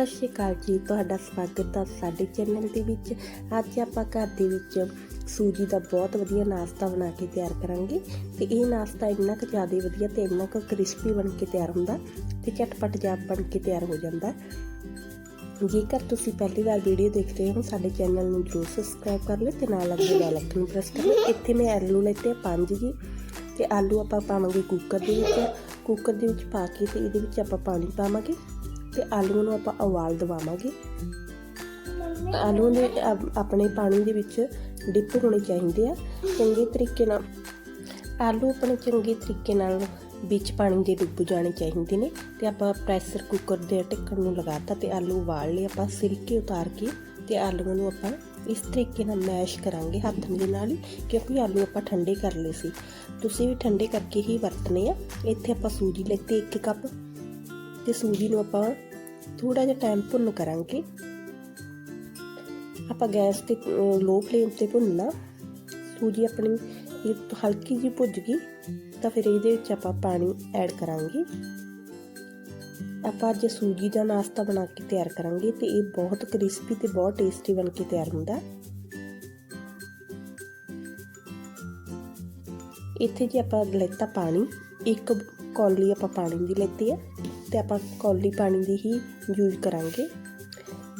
ਸਤਿ ਸ਼੍ਰੀ ਅਕਾਲ ਜੀ। ਤੁਹਾਡਾ ਸਵਾਗਤ ਹੈ ਸਾਡੇ ਚੈਨਲ ਦੇ ਵਿੱਚ। ਅੱਜ ਆਪਾਂ ਘਰ ਦੇ ਵਿੱਚ ਸੂਜੀ ਦਾ ਬਹੁਤ ਵਧੀਆ ਨਾਸ਼ਤਾ ਬਣਾ ਕੇ ਤਿਆਰ ਕਰਾਂਗੇ। ਤੇ ਇਹ ਨਾਸ਼ਤਾ ਇੰਨਾ ਕੁ ਜ਼ਿਆਦਾ ਵਧੀਆ ਤੇ ਇੰਨਾ ਕੁ ਕ੍ਰਿਸਪੀ ਬਣ ਕੇ ਤਿਆਰ ਹੁੰਦਾ ਤੇ ਝਟਪਟ ਜਿਹਾ ਬਣ ਕੇ ਤਿਆਰ ਹੋ ਜਾਂਦਾ। ਜੇਕਰ ਤੁਸੀਂ ਪਹਿਲੀ ਵਾਰ ਵੀਡੀਓ ਦੇਖ ਰਹੇ ਹੋ, ਸਾਡੇ ਚੈਨਲ ਨੂੰ ਜਰੂਰ ਸਬਸਕ੍ਰਾਈਬ ਕਰ ਲਓ ਤੇ ਨਾਲ ਲੱਗੇ ਬੈਲ ਆਈਕਨ ਨੂੰ ਪ੍ਰੈਸ ਕਰ ਲਓ। ਇੱਥੇ ਮੈਂ ਆਲੂ ਲੈਤੇ ਪੰਜ ਜੀ ਤੇ ਆਲੂ ਆਪਾਂ ਪਾਵਾਂਗੇ ਕੁੱਕਰ ਦੇ ਵਿੱਚ। ਕੁੱਕਰ ਦੇ ਵਿੱਚ ਪਾ ਕੇ ਤੇ ਇਹਦੇ ਵਿੱਚ ਆਪਾਂ ਪਾਣੀ ਪਾਵਾਂਗੇ। ਤੇ ਆਲੂਆਂ ਨੂੰ ਆਪਾਂ ਉਬਾਲ ਦਵਾਵਾਂਗੇ। ਆਲੂ ਦੇ ਅਪ- ਆਪਣੇ ਪਾਣੀ ਦੇ ਵਿੱਚ ਡਿਪ ਹੋਣੇ ਚਾਹੀਦੇ ਆ। ਚੰਗੇ ਤਰੀਕੇ ਨਾਲ ਆਲੂ ਆਪਣੇ ਚੰਗੇ ਤਰੀਕੇ ਨਾਲ ਵਿੱਚ ਪਾਣੀ ਦੇ ਡੁੱਬ ਜਾਣੇ ਚਾਹੀਦੇ ਨੇ ਤੇ ਆਪਾਂ ਪ੍ਰੈਸ਼ਰ ਕੁੱਕਰ ਦੇ ਢੱਕਣ ਨੂੰ ਲਗਾਤਾ ਤੇ ਆਲੂ ਉਬਾਲ ਲਏ। ਆਪਾਂ ਸਿਰਕੇ ਉਤਾਰ ਕੇ ਤੇ ਆਲੂਆਂ ਨੂੰ ਆਪਾਂ ਇਸ ਤਰੀਕੇ ਨਾਲ ਮੈਸ਼ ਕਰਾਂਗੇ ਹੱਥ ਦੇ ਨਾਲ ਹੀ ਕਿਉਂਕਿ ਆਲੂ ਆਪਾਂ ਠੰਡੇ ਕਰ ਲਏ ਸੀ। ਤੁਸੀਂ ਵੀ ਠੰਡੇ ਕਰਕੇ ਹੀ ਵਰਤਨੇ ਆ। ਇੱਥੇ ਆਪਾਂ ਸੂਜੀ ਲੈਤੇ 1 ਕੱਪ ਤੇ ਸੂਜੀ ਨੂੰ ਆਪਾਂ ਥੋੜਾ ਜਿਹਾ ਟਾਈਮ ਭੁੰਨ ਕਰਾਂਗੇ। ਆਪਾਂ ਗੈਸ ਤੇ ਲੋ ਫਲੇਮ ਤੇ ਭੁੰਨਣਾ। ਸੂਜੀ ਆਪਣੀ ਇਹ ਹਲਕੀ ਜਿਹੀ ਭੁੱਜ ਗਈ, ਤਾਂ ਫਿਰ ਇਹਦੇ ਵਿੱਚ ਆਪਾਂ ਪਾਣੀ ਐਡ ਕਰਾਂਗੇ। ਆਪਾਂ ਅੱਜ ਸੂਜੀ ਦਾ ਨਾਸ਼ਤਾ ਬਣਾ ਕੇ ਤਿਆਰ ਕਰਾਂਗੇ ਤੇ ਇਹ ਬਹੁਤ ਕ੍ਰਿਸਪੀ ਤੇ ਬਹੁਤ ਟੇਸਟੀ ਬਣ ਕੇ ਤਿਆਰ ਹੁੰਦਾ। ਇੱਥੇ ਜੀ ਆਪਾਂ ਲੈਤਾ ਪਾਣੀ, ਇੱਕ ਕੌਲੀ ਆਪਾਂ ਪਾਣੀ ਦੀ ਲੈਤੀ ਆ। ਤੇ ਆਪਾਂ ਕੌਲੀ ਪਾਣੀ ਦੀ ਹੀ ਯੂਜ਼ ਕਰਾਂਗੇ।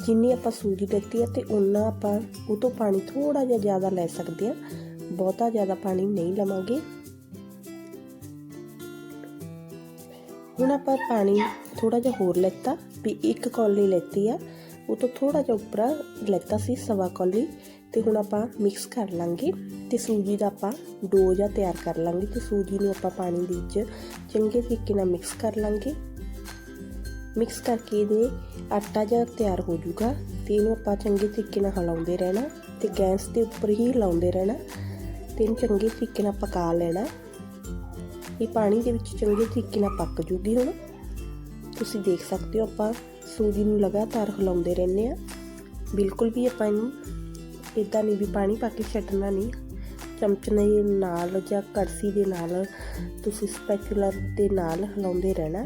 ਜਿੰਨੀ ਆਪਾਂ ਸੂਜੀ ਲੈਤੀ ਆ ਤੇ ਉਨਾ ਆਪਾਂ ਉਹ ਤੋਂ ਪਾਣੀ ਥੋੜਾ ਜਿਹਾ ਜ਼ਿਆਦਾ ਲੈ ਸਕਦੇ ਆ ਬਹੁਤਾ ਜ਼ਿਆਦਾ ਪਾਣੀ ਨਹੀਂ ਲਵਾਂਗੇ। ਹੁਣ ਆਪਾਂ ਪਾਣੀ ਥੋੜਾ ਜਿਹਾ ਹੋਰ ਲੈਤਾ, ਵੀ ਇੱਕ ਕੌਲੀ ਲੈਤੀ ਆ। ਉਹ ਤੋਂ ਥੋੜਾ ਜਿਹਾ ਉੱਪਰ ਲੈਤਾ ਸੀ ਸਵਾ ਕੌਲੀ ਤੇ ਹੁਣ ਆਪਾਂ ਮਿਕਸ ਕਰ ਲਾਂਗੇ ਤੇ ਸੂਜੀ ਦਾ ਆਪਾਂ ਡੋ ਜਿਹਾ ਤਿਆਰ ਕਰ ਲਾਂਗੇ ਤੇ ਸੂਜੀ ਨੂੰ ਆਪਾਂ ਪਾਣੀ ਦੇ ਵਿੱਚ ਚੰਗੇ ਤਰੀਕੇ ਨਾਲ ਮਿਕਸ ਕਰ ਲਾਂਗੇ। ਮਿਕਸ ਕਰਕੇ ਇਹਦੇ ਆਟਾ ਜਿਹਾ ਤਿਆਰ ਹੋ ਜਾਊਗਾ ਤੇ ਇਹਨੂੰ ਆਪਾਂ ਚੰਗੇ ਤਰੀਕੇ ਨਾਲ ਹਿਲਾਉਂਦੇ ਰਹਿਣਾ ਤੇ ਗੈਸ ਦੇ ਉੱਪਰ ਹੀ ਹਿਲਾਉਂਦੇ ਰਹਿਣਾ ਤੇ ਇਹਨੂੰ ਚੰਗੇ ਤਰੀਕੇ ਨਾਲ ਪਕਾ ਲੈਣਾ। ਇਹ ਪਾਣੀ ਦੇ ਵਿੱਚ ਚੰਗੇ ਤਰੀਕੇ ਨਾਲ ਪੱਕ ਜੂਗੀ ਹੁਣ। ਤੁਸੀਂ ਦੇਖ ਸਕਦੇ ਹੋ ਆਪਾਂ ਸੂਜੀ ਨੂੰ ਲਗਾਤਾਰ ਹਿਲਾਉਂਦੇ ਰਹਿੰਦੇ ਆ ਬਿਲਕੁਲ ਵੀ ਆਪਾਂ ਇਹਨੂੰ ਇਦਾਂ ਨਹੀਂ ਵੀ ਪਾਣੀ ਪਾ ਕੇ ਛੱਡਣਾ ਨਹੀਂ। ਚਮਚੇ ਨਾਲ ਜਾਂ ਕੜਸੀ ਦੇ ਨਾਲ ਤੁਸੀਂ ਸਪੈਚੂਲਾ ਦੇ ਨਾਲ ਹਿਲਾਉਂਦੇ ਰਹਿਣਾ।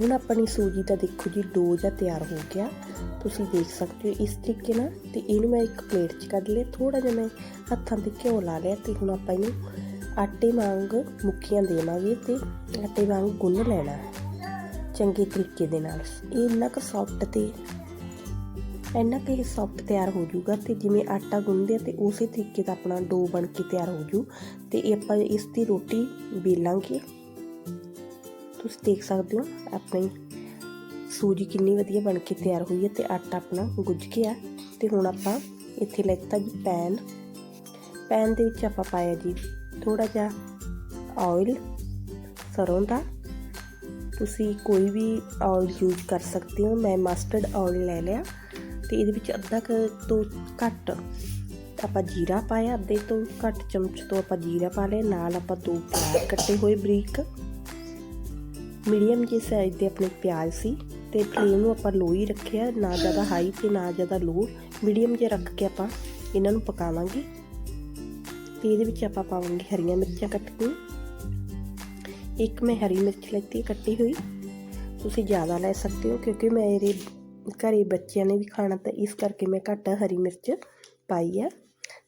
ਹੁਣ ਆਪਣੀ ਸੂਜੀ ਦਾ ਦੇਖੋ ਜੀ ਡੋ ਜਾਂ ਤਿਆਰ ਹੋ ਗਿਆ। ਤੁਸੀਂ ਦੇਖ ਸਕਦੇ ਹੋ ਇਸ ਤਰੀਕੇ ਨਾਲ। ਤੇ ਇਹਨੂੰ ਮੈਂ ਇੱਕ ਪਲੇਟ 'ਚ ਕੱਢ ਲਿਆ। ਥੋੜਾ ਜਿਹਾ ਮੈਂ ਹੱਥਾਂ ਤੇ ਘਿਓ ਲਾ ਲਿਆ ਤੇ ਹੁਣ ਆਪਾਂ ਇਹਨੂੰ ਆਟੇ ਵਾਂਗ ਮੁੱਕੀਆਂ ਦੇਵਾਂਗੇ ਤੇ ਆਟੇ ਵਾਂਗ ਗੁੰਨ ਲੈਣਾ ਚੰਗੇ ਤਰੀਕੇ ਦੇ ਨਾਲ। ਇਹ ਇੰਨਾ ਕੁ ਸੌਫਟ ਤੇ ਇੰਨਾ ਕੁ ਇਹ ਸੌਫਟ ਤਿਆਰ ਹੋ ਜਾਊਗਾ ਤੇ ਜਿਵੇਂ ਆਟਾ ਗੁੰਨਦੇ ਆ ਤੇ ਉਸੇ ਤਰੀਕੇ ਦਾ ਆਪਣਾ ਡੋ ਬਣ ਕੇ ਤਿਆਰ ਹੋ ਜੂ ਤੇ ਇਹ ਆਪਾਂ ਇਸ ਦੀ ਰੋਟੀ ਬੇਲਾਂਗੇ ਤੁਸੀਂ ਦੇਖ ਸਕਦੇ ਹੋ, ਆਪਣੀ ਸੂਜੀ ਕਿੰਨੀ ਵਧੀਆ ਬਣ ਕੇ ਤਿਆਰ ਹੋਈ ਹੈ ਤੇ ਆਟਾ ਆਪਣਾ ਗੁੱਝ ਗਿਆ। ਤੇ ਹੁਣ ਆਪਾਂ ਇੱਥੇ ਲੈਤਾ ਜੀ ਪੈਨ। ਪੈਨ ਦੇ ਵਿੱਚ ਆਪਾਂ ਪਾਇਆ ਜੀ ਥੋੜਾ ਜਿਹਾ ਆਇਲ ਸਰੋਂ ਦਾ। ਤੁਸੀਂ ਕੋਈ ਵੀ ਆਇਲ ਯੂਜ਼ ਕਰ ਸਕਦੇ ਹੋ, ਮੈਂ ਮਸਟਰਡ ਆਇਲ ਲੈ ਲਿਆ। ਤੇ ਇਹਦੇ ਵਿੱਚ ਅੱਧਾ ਕ ਤੋਂ ਘੱਟ ਆਪਾਂ ਜੀਰਾ ਪਾਇਆ, ਅੱਧੇ ਤੋਂ ਘੱਟ ਚਮਚ ਤੋਂ ਆਪਾਂ ਜੀਰਾ ਪਾ ਲਿਆ। ਨਾਲ ਆਪਾਂ ਦੋ ਪਿਆਜ਼ ਕੱਟੇ ਹੋਏ ਬਰੀਕ। ਮੀਡੀਅਮ ਜਿਹੇ ਸਾਈਜ਼ ਦੇ ਆਪਣੇ ਪਿਆਜ਼ ਸੀ ਤੇ ਫਲੇਮ ਨੂੰ ਆਪਾਂ ਲੋ ਹੀ ਰੱਖਿਆ, ਨਾ ਜ਼ਿਆਦਾ ਹਾਈ ਤੇ ਨਾ ਜ਼ਿਆਦਾ ਲੋ ਮੀਡੀਅਮ ਜਿਹਾ ਰੱਖ ਕੇ ਆਪਾਂ ਇਹਨਾਂ ਨੂੰ ਪਕਾਵਾਂਗੇ। ਤੇ ਇਹਦੇ ਵਿੱਚ ਆਪਾਂ ਪਾਵਾਂਗੇ ਹਰੀਆਂ ਮਿਰਚਾਂ ਕੱਟ ਕੇ। ਇੱਕ ਮੈਂ ਹਰੀ ਮਿਰਚ ਲੈਤੀ, ਕੱਟੀ ਹੋਈ। ਤੁਸੀਂ ਜ਼ਿਆਦਾ ਲੈ ਸਕਦੇ ਹੋ ਕਿਉਂਕਿ ਮੇਰੇ ਘਰੇ ਬੱਚਿਆਂ ਨੇ ਵੀ ਖਾਣਾ ਤਾਂ ਇਸ ਕਰਕੇ ਮੈਂ ਘੱਟ ਹਰੀ ਮਿਰਚ ਪਾਈ ਆ।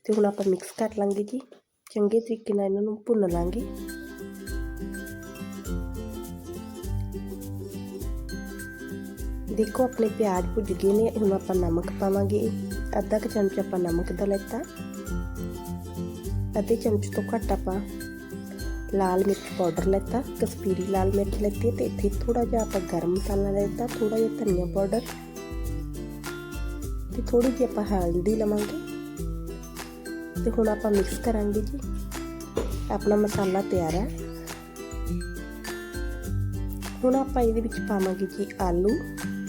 ਤੇ ਹੁਣ ਆਪਾਂ ਮਿਕਸ ਕਰ ਲਾਂਗੇ ਜੀ। ਚੰਗੇ ਤਰੀਕੇ ਨਾਲ ਇਹਨਾਂ ਨੂੰ ਭੁੰਨ ਲਾਂਗੇ। ਦੇਖੋ, ਆਪਣੇ ਪਿਆਜ਼ ਭੁੱਜ ਗਏ ਨੇ, ਹੁਣ ਆਪਾਂ ਨਮਕ ਪਾਵਾਂਗੇ। ਅੱਧਾ ਕੁ ਚਮਚ ਆਪਾਂ ਨਮਕ ਦਾ ਲੈਤਾ। ਅੱਧੇ ਚਮਚ ਤੋਂ ਘੱਟ ਆਪਾਂ ਲਾਲ ਮਿਰਚ ਪਾਊਡਰ ਲੈਤਾ, ਕਸ਼ਮੀਰੀ ਲਾਲ ਮਿਰਚ ਲੈਤੀ ਤੇ ਇੱਥੇ ਥੋੜਾ ਜਿਹਾ ਆਪਾਂ ਗਰਮ ਮਸਾਲਾ ਲੈਤਾ ਥੋੜਾ ਜਿਹਾ ਧਨੀਆ ਪਾਊਡਰ। ਤੇ ਥੋੜੀ ਜਿਹੀ ਆਪਾਂ ਹਲਦੀ ਲਵਾਂਗੇ। ਤੇ ਹੁਣ ਆਪਾਂ ਮਿਕਸ ਕਰਾਂਗੇ ਜੀ। ਆਪਣਾ ਮਸਾਲਾ ਤਿਆਰ ਹੈ। ਹੁਣ ਆਪਾਂ ਇਹਦੇ ਵਿੱਚ ਪਾਵਾਂਗੇ ਜੀ ਆਲੂ।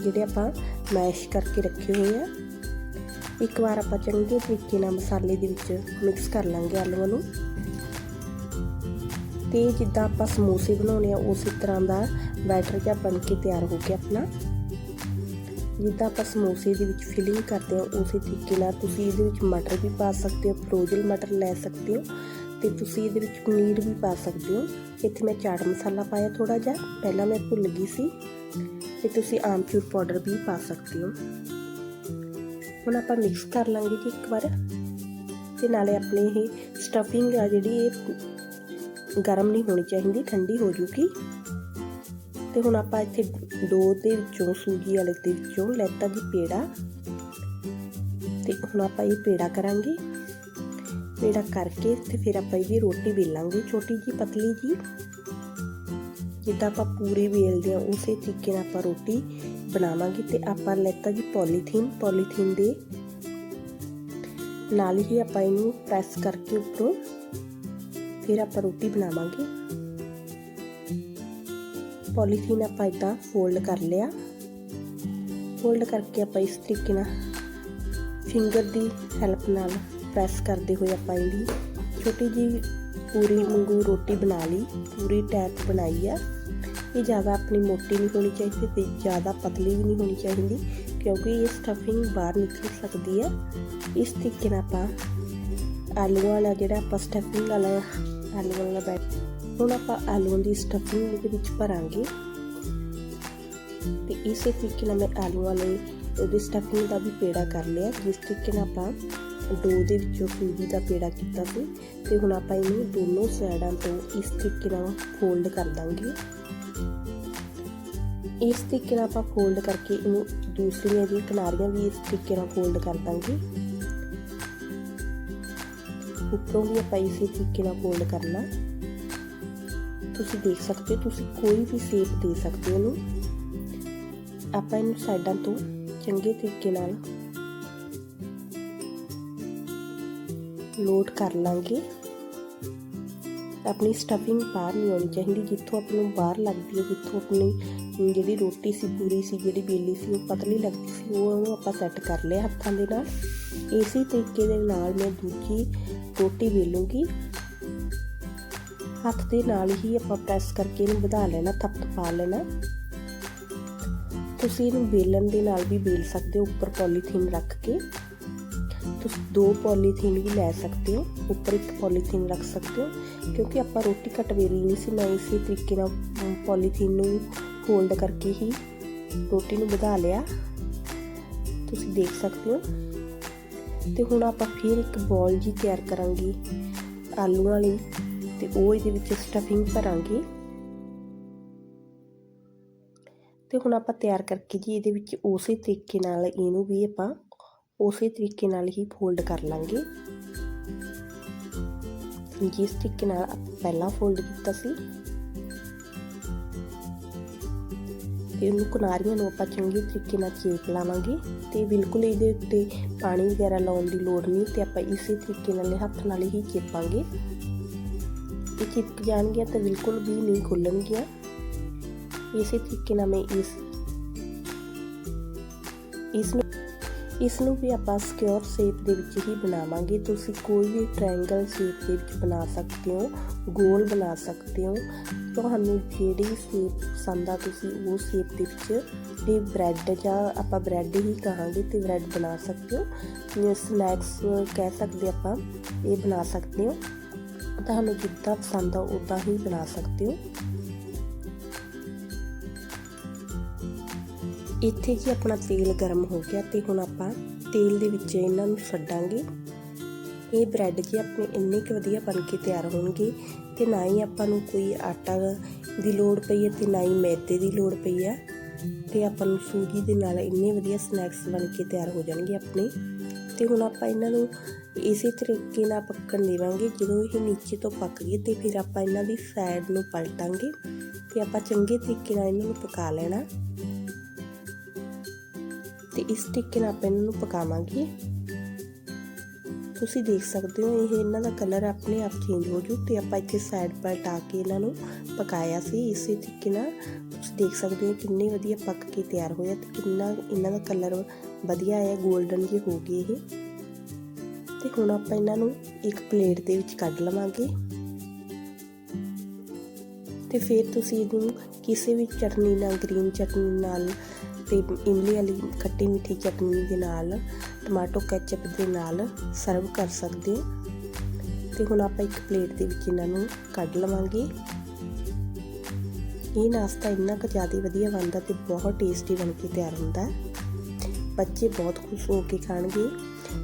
ਜਿਹੜੇ ਆਪਾਂ ਮੈਸ਼ ਕਰਕੇ ਰੱਖੇ ਹੋਏ ਆ। ਇੱਕ ਵਾਰ ਆਪਾਂ ਚੰਗੇ ਤਰੀਕੇ ਨਾਲ ਮਸਾਲੇ ਦੇ ਵਿੱਚ ਮਿਕਸ ਕਰ ਲਾਂਗੇ ਆਲੂਆਂ ਨੂੰ। ਤੇ ਜਿੱਦਾਂ ਆਪਾਂ ਸਮੋਸੇ ਬਣਾਉਣੇ ਆ, ਉਸੇ ਤਰ੍ਹਾਂ ਦਾ ਬੈਟਰ ਜਿਹਾ ਬਣ ਕੇ ਤਿਆਰ ਹੋ ਗਿਆ ਆਪਣਾ। ਜਿੱਦਾਂ ਆਪਾਂ ਸਮੋਸੇ ਦੇ ਵਿੱਚ ਫਿਲਿੰਗ ਕਰਦੇ ਆ, ਉਸੇ ਤਰੀਕੇ ਨਾਲ ਤੁਸੀਂ ਇਹਦੇ ਵਿੱਚ ਮਟਰ ਵੀ ਪਾ ਸਕਦੇ ਹੋ ਫਰੋਜ਼ਨ ਮਟਰ ਲੈ ਸਕਦੇ ਹੋ ਤੇ ਤੁਸੀਂ ਇਹਦੇ ਵਿੱਚ ਪਨੀਰ ਵੀ ਪਾ ਸਕਦੇ ਹੋ। ਇੱਥੇ ਮੈਂ ਚਾਟ ਮਸਾਲਾ ਪਾਇਆ ਥੋੜਾ ਜਿਹਾ, ਪਹਿਲਾਂ ਮੈਂ ਭੁੱਲ ਗਈ ਸੀ। ਤੇ ਤੁਸੀਂ ਆਮਚੂਰ ਪਾਊਡਰ ਵੀ ਪਾ ਸਕਦੇ ਹੋ। ਹੁਣ ਆਪਾਂ ਮਿਕਸ ਕਰ ਲਾਂਗੇ ਜੀ ਇੱਕ ਵਾਰ। ਤੇ ਨਾਲੇ ਆਪਣੇ ਇਹ ਸਟਫਿੰਗ ਆ ਜਿਹੜੀ ਇਹ ਗਰਮ ਨਹੀਂ ਹੋਣੀ ਚਾਹੀਦੀ, ਠੰਡੀ ਹੋ ਜੂਗੀ। ਤੇ ਹੁਣ ਆਪਾਂ ਇੱਥੇ ਦੋ ਦੇ ਵਿੱਚੋਂ, ਸੂਜੀ ਵਾਲੇ ਦੇ ਵਿੱਚੋਂ ਲੈਤਾ ਜੀ ਪੇੜਾ। ਤੇ ਹੁਣ ਆਪਾਂ ਇਹ ਪੇੜਾ ਕਰਾਂਗੇ। ਪੇੜਾ ਕਰਕੇ ਤੇ ਫਿਰ ਆਪਾਂ ਇਹਦੀ ਰੋਟੀ ਵੇਲਾਂਗੇ, ਛੋਟੀ ਜੀ ਪਤਲੀ ਜੀ। ਜਿੱਦਾਂ ਆਪਾਂ ਪੂਰੀ ਵੇਲਦੇ ਆ ਉਸੇ ਤਰੀਕੇ ਨਾਲ ਆਪਾਂ ਰੋਟੀ ਬਣਾਵਾਂਗੇ ਤੇ ਆਪਾਂ ਲੈਤਾ ਜੀ ਪੋਲੀਥੀਨ। ਪੋਲੀਥੀਨ ਦੇ ਨਾਲ ਹੀ ਆਪਾਂ ਇਹਨੂੰ ਪ੍ਰੈਸ ਕਰਕੇ ਉੱਪਰੋਂ ਫਿਰ ਆਪਾਂ ਰੋਟੀ ਬਣਾਵਾਂਗੇ। ਪੋਲੀਥੀਨ ਆਪਾਂ ਇਦਾਂ ਫੋਲਡ ਕਰ ਲਿਆ। ਫੋਲਡ ਕਰਕੇ ਆਪਾਂ ਇਸ ਤਰੀਕੇ ਨਾਲ ਫਿੰਗਰ ਦੀ ਹੈਲਪ ਨਾਲ ਪ੍ਰੈਸ ਕਰਦੇ ਹੋਏ ਆਪਾਂ ਇਹਦੀ ਛੋਟੀ ਜੀ ਪੂਰੀ ਵਾਂਗੂ ਰੋਟੀ ਬਣਾ ਲਈ, ਪੂਰੀ ਟੈਪ ਬਣਾਈ ਆ। ਇਹ ਜ਼ਿਆਦਾ ਆਪਣੀ ਮੋਟੀ ਨਹੀਂ ਹੋਣੀ ਚਾਹੀਦੀ ਤੇ ਜ਼ਿਆਦਾ ਪਤਲੀ ਵੀ ਨਹੀਂ ਹੋਣੀ ਚਾਹੀਦੀ, ਕਿਉਂਕਿ ਇਹ ਸਟਫਿੰਗ ਬਾਹਰ ਨਿਕਲ ਸਕਦੀ ਹੈ ਇਸ ਤਰੀਕੇ ਨਾਲ ਆਪਾਂ ਆਲੂਆਂ ਵਾਲਾ ਜਿਹੜਾ ਆਪਾਂ ਸਟਫਿੰਗ ਵਾਲਾ ਆਲੂ ਵਾਲਾ ਬੈਟ ਹੁਣ ਆਪਾਂ ਆਲੂਆਂ ਦੀ ਸਟਫਿੰਗ ਦੇ ਵਿੱਚ ਭਰਾਂਗੇ। ਤੇ ਇਸੇ ਤਰੀਕੇ ਨਾਲ ਮੈਂ ਆਲੂ ਵਾਲੇ, ਉਹਦੀ ਸਟਫਿੰਗ ਦਾ ਵੀ ਪੇੜਾ ਕਰ ਲਿਆ, ਜਿਸ ਤਰੀਕੇ ਨਾਲ ਆਪਾਂ ਡੋ ਦੇ ਵਿੱਚੋਂ ਸੂਜੀ ਦਾ ਪੇੜਾ ਕੀਤਾ ਸੀ ਤੇ ਹੁਣ ਆਪਾਂ ਇਹਨੂੰ ਦੋਨੋਂ ਸਾਈਡਾਂ ਤੋਂ ਇਸ ਤਰੀਕੇ ਨਾਲ ਫੋਲਡ ਕਰ ਦਾਂਗੇ। ਇਸ ਤਰੀਕੇ ਨਾਲ ਆਪਾਂ ਫੋਲਡ ਕਰਕੇ ਇਹਨੂੰ ਦੂਸਰੀਆਂ ਦੀ ਕਿਨਾਰੀਆਂ ਵੀ ਇਸ ਤਰੀਕੇ ਨਾਲ ਫੋਲਡ ਕਰ ਦਾਂਗੇ। ਉੱਪਰੋਂ ਵੀ ਆਪਾਂ ਇਸੇ ਤਰੀਕੇ ਨਾਲ ਫੋਲਡ ਕਰਨਾ। ਤੁਸੀਂ ਦੇਖ ਸਕਦੇ ਹੋ, ਤੁਸੀਂ ਕੋਈ ਵੀ ਸ਼ੇਪ ਦੇ ਸਕਦੇ ਹੋ ਇਹਨੂੰ। ਆਪਾਂ ਇਹਨੂੰ ਸਾਈਡਾਂ ਤੋਂ ਚੰਗੇ ਤਰੀਕੇ ਨਾਲ ਲੋਡ ਕਰ ਲਾਂਗੇ। ਆਪਣੀ ਸਟਫਿੰਗ ਬਾਹਰ ਨਹੀਂ ਆਉਣੀ ਚਾਹੀਦੀ, ਜਿੱਥੋਂ ਆਪਾਂ ਨੂੰ ਬਾਹਰ ਲੱਗਦੀ ਹੈ, ਜਿੱਥੋਂ ਆਪਣੀ ਜਿਹੜੀ ਰੋਟੀ ਸੀ, ਪੂਰੀ ਸੀ, ਜਿਹੜੀ ਬੇਲੀ ਸੀ, ਉਹ ਪਤਲੀ ਲੱਗਦੀ ਸੀ, ਉਹ ਉਹਨੂੰ ਆਪਾਂ ਸੈੱਟ ਕਰ ਲਿਆ ਹੱਥਾਂ ਦੇ ਨਾਲ। ਇਸੇ ਤਰੀਕੇ ਦੇ ਨਾਲ ਮੈਂ ਦੂਜੀ ਰੋਟੀ ਵੇਲੂੰਗੀ। ਹੱਥ ਦੇ ਨਾਲ ਹੀ ਆਪਾਂ ਪ੍ਰੈਸ ਕਰਕੇ ਇਹਨੂੰ ਵਧਾ ਲੈਣਾ ਥਪਥਪਾ ਲੈਣਾ। ਤੁਸੀਂ ਇਹਨੂੰ ਵੇਲਣ ਦੇ ਨਾਲ ਵੀ ਵੇਲ ਸਕਦੇ ਹੋ, ਉੱਪਰ ਪੋਲੀਥੀਨ ਰੱਖ ਕੇ। ਤੁਸੀਂ ਦੋ ਪੋਲੀਥੀਨ ਵੀ ਲੈ ਸਕਦੇ ਹੋ, ਉੱਪਰ ਇੱਕ ਪੋਲੀਥੀਨ ਰੱਖ ਸਕਦੇ ਹੋ, ਕਿਉਂਕਿ ਆਪਾਂ ਰੋਟੀ ਘੱਟ ਵੇਲਣੀ ਸੀ ਮੈਂ ਇਸੇ ਤਰੀਕੇ ਨਾਲ ਪੋਲੀਥੀਨ ਨੂੰ ਫੋਲਡ ਕਰਕੇ ਹੀ ਰੋਟੀ ਨੂੰ ਵਧਾ ਲਿਆ। ਤੁਸੀਂ ਦੇਖ ਸਕਦੇ ਹੋ। ਤੇ ਹੁਣ ਆਪਾਂ ਫਿਰ ਇੱਕ ਬੋਲ ਜੀ ਤਿਆਰ ਕਰਾਂਗੇ ਆਲੂ ਵਾਲੀ ਤੇ ਉਹ ਇਹਦੇ ਵਿੱਚ ਸਟਫਿੰਗ ਭਰਾਂਗੇ। ਤੇ ਹੁਣ ਆਪਾਂ ਤਿਆਰ ਕਰਕੇ ਜੀ ਇਹਦੇ ਵਿੱਚ ਉਸੇ ਤਰੀਕੇ ਨਾਲ ਇਹਨੂੰ ਵੀ ਆਪਾਂ ਉਸੇ ਤਰੀਕੇ ਨਾਲ ਹੀ ਫੋਲਡ ਕਰ ਲਾਂਗੇ। ਜਿਸ ਤਰੀਕੇ ਨਾਲ ਆਪਾਂ ਪਹਿਲਾਂ ਫੋਲਡ ਕੀਤਾ ਸੀ। ਤੇ ਇਹਨੂੰ ਕਿਨਾਰੀਆਂ ਨੂੰ ਆਪਾਂ ਚੰਗੇ ਤਰੀਕੇ ਨਾਲ ਚੇਪ ਲਾਵਾਂਗੇ ਤੇ ਬਿਲਕੁਲ ਇਹਦੇ ਉੱਤੇ ਪਾਣੀ ਵਗੈਰਾ ਲਾਉਣ ਦੀ ਲੋੜ ਨਹੀਂ ਤੇ ਆਪਾਂ ਇਸੇ ਤਰੀਕੇ ਨਾਲ ਹੱਥ ਨਾਲ ਹੀ ਚੇਪਾਂਗੇ। ਇਹ ਚਿਪਕ ਜਾਣਗੀਆਂ ਤਾਂ ਬਿਲਕੁਲ ਵੀ ਨਹੀਂ ਖੁੱਲਣਗੀਆਂ। ਇਸੇ ਤਰੀਕੇ ਨਾਲ ਮੈਂ ਇਸ ਇਸ ਨੂੰ ਇਸ ਨੂੰ ਵੀ ਆਪਾਂ ਸਿਕਿਉਰ ਸ਼ੇਪ ਦੇ ਵਿੱਚ ਹੀ ਬਣਾਵਾਂਗੇ। ਤੁਸੀਂ ਕੋਈ ਵੀ ਟ੍ਰਾਇੰਗਲ ਸ਼ੇਪ ਦੇ ਵਿੱਚ ਬਣਾ ਸਕਦੇ ਹੋ, ਗੋਲ ਬਣਾ ਸਕਦੇ ਹੋ। ਤੁਹਾਨੂੰ ਜਿਹੜੀ ਸ਼ੇਪ ਪਸੰਦ ਆ, ਤੁਸੀਂ ਉਹ ਸ਼ੇਪ ਦੇ ਵਿੱਚ ਤੇ ਬ੍ਰੈਡ ਜਾਂ ਆਪਾਂ ਬ੍ਰੈਡ ਹੀ ਕਹਾਂਗੇ ਤੇ ਬ੍ਰੈਡ ਬਣਾ ਸਕਦੇ ਹੋ। ਜਾਂ ਸਨੈਕਸ ਕਹਿ ਸਕਦੇ ਆਪਾਂ, ਇਹ ਬਣਾ ਸਕਦੇ ਹੋ। ਤੁਹਾਨੂੰ ਜਿੱਦਾਂ ਪਸੰਦ ਆ ਉਦਾਂ ਹੀ ਬਣਾ ਸਕਦੇ ਹੋ। ਇੱਥੇ ਜੀ ਆਪਣਾ ਤੇਲ ਗਰਮ ਹੋ ਗਿਆ ਤੇ ਹੁਣ ਆਪਾਂ ਤੇਲ ਦੇ ਵਿੱਚ ਇਹਨਾਂ ਨੂੰ ਛੱਡਾਂਗੇ। ਇਹ ਬ੍ਰੈਡ ਜੀ ਆਪਣੇ ਇੰਨੇ ਕੁ ਵਧੀਆ ਬਣ ਕੇ ਤਿਆਰ ਹੋਣਗੇ ਤੇ ਨਾ ਹੀ ਆਪਾਂ ਨੂੰ ਕੋਈ ਆਟਾ ਦੀ ਲੋੜ ਪਈ ਹੈ ਤੇ ਨਾ ਹੀ ਮੈਦੇ ਦੀ ਲੋੜ ਪਈ ਹੈ ਤੇ ਆਪਾਂ ਨੂੰ ਸੂਜੀ ਦੇ ਨਾਲ ਇੰਨੇ ਵਧੀਆ ਸਨੈਕਸ ਬਣ ਕੇ ਤਿਆਰ ਹੋ ਜਾਣਗੇ ਆਪਣੇ। ਤੇ ਹੁਣ ਆਪਾਂ ਇਹਨਾਂ ਨੂੰ ਇਸੇ ਤਰੀਕੇ ਨਾਲ ਪੱਕਣ ਦੇਵਾਂਗੇ। ਜਦੋਂ ਇਹ ਨੀਚੇ ਤੋਂ ਪੱਕ ਗਏ ਤੇ ਫਿਰ ਆਪਾਂ ਇਹਨਾਂ ਦੀ ਸਾਈਡ ਨੂੰ ਪਲਟਾਂਗੇ ਤੇ ਆਪਾਂ ਚੰਗੇ ਤਰੀਕੇ ਨਾਲ ਇਹਨਾਂ ਨੂੰ ਪਕਾ ਲੈਣਾ। ਤੇ ਇਸ ਤਰੀਕੇ ਨਾਲ ਆਪਾਂ ਇਹਨਾਂ ਨੂੰ ਪਕਾਵਾਂਗੇ। ਤੁਸੀਂ ਦੇਖ ਸਕਦੇ ਹੋ, ਇਹ ਇਹਨਾਂ ਦਾ ਕਲਰ ਆਪਣੇ ਆਪ ਚੇਂਜ ਹੋ ਜੂ ਤੇ ਆਪਾਂ ਇੱਥੇ ਸਾਈਡ ਪਲਟਾ ਕੇ ਇਹਨਾਂ ਨੂੰ ਪਕਾਇਆ ਸੀ। ਇਸੇ ਤਰੀਕੇ ਨਾਲ ਤੁਸੀਂ ਦੇਖ ਸਕਦੇ ਹੋ ਕਿੰਨੇ ਵਧੀਆ ਪੱਕ ਕੇ ਤਿਆਰ ਹੋਇਆ ਤੇ ਕਿੰਨਾ ਇਹਨਾਂ ਦਾ ਕਲਰ ਵਧੀਆ ਹੈ 골ਡਨ ਜੇ ਹੋ ਗਏ ਇਹ। ਤੇ ਹੁਣ ਆਪਾਂ ਇਹਨਾਂ ਨੂੰ ਇੱਕ ਪਲੇਟ ਦੇ ਵਿੱਚ ਕੱਢ ਲਵਾਂਗੇ। ਤੇ ਫਿਰ ਤੁਸੀਂ ਇਹਨੂੰ ਕਿਸੇ ਵੀ ਚਟਨੀ ਨਾਲ ਗ੍ਰੀਨ ਚਟਨੀ ਨਾਲ ਤੇ ਇਮਲੀ ਵਾਲੀ ਖੱਟੀ ਮਿੱਠੀ ਚਟਨੀ ਦੇ ਨਾਲ, ਟਮਾਟੋ ਕੈਚਪ ਦੇ ਨਾਲ ਸਰਵ ਕਰ ਸਕਦੇ ਹੋ। ਤੇ ਹੁਣ ਆਪਾਂ ਇੱਕ ਪਲੇਟ ਦੇ ਵਿੱਚ ਇਹਨਾਂ ਨੂੰ ਕੱਢ ਲਵਾਂਗੇ। ਇਹ ਨਾਸ਼ਤਾ ਇੰਨਾ ਕੁ ਜ਼ਿਆਦਾ ਵਧੀਆ ਬਣਦਾ ਤੇ ਬਹੁਤ ਟੇਸਟੀ ਬਣ ਕੇ ਤਿਆਰ ਹੁੰਦਾ ਹੈ। ਬੱਚੇ ਬਹੁਤ ਖੁਸ਼ ਹੋ ਕੇ ਖਾਣਗੇ,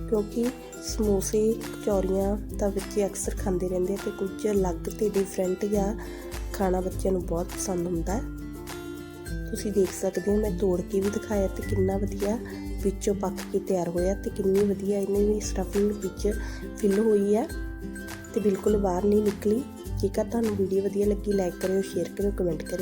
ਕਿਉਂਕਿ ਸਮੋਸੇ, ਕਚੌਰੀਆਂ ਤਾਂ ਬੱਚੇ ਅਕਸਰ ਖਾਂਦੇ ਰਹਿੰਦੇ ਆ ਤੇ ਕੁਝ ਅਲੱਗ ਤੇ ਡਿਫਰੈਂਟ ਜਾਂ ਖਾਣਾ ਬੱਚਿਆਂ ਨੂੰ ਬਹੁਤ ਪਸੰਦ ਹੁੰਦਾ ਹੈ। ਤੁਸੀਂ ਦੇਖ ਸਕਦੇ ਹੋ, ਮੈਂ ਤੋੜ ਕੇ ਵੀ ਦਿਖਾਇਆ ਤੇ ਕਿੰਨਾ ਵਧੀਆ ਵਿੱਚੋਂ ਪੱਕ ਕੇ ਤਿਆਰ ਹੋਇਆ ਤੇ ਕਿੰਨੀ ਵਧੀਆ ਇਹਨੇ ਵੀ ਸਟਫਿੰਗ ਵਿੱਚ ਫਿਲ ਹੋਈ ਹੈ ਤੇ ਬਿਲਕੁਲ ਬਾਹਰ ਨਹੀਂ ਨਿਕਲੀ। ਜੇਕਰ ਤੁਹਾਨੂੰ ਵੀਡੀਓ ਵਧੀਆ ਲੱਗੀ ਲਾਈਕ ਕਰਿਓ ਸ਼ੇਅਰ ਕਰਿਓ ਕਮੈਂਟ ਕਰਿਓ।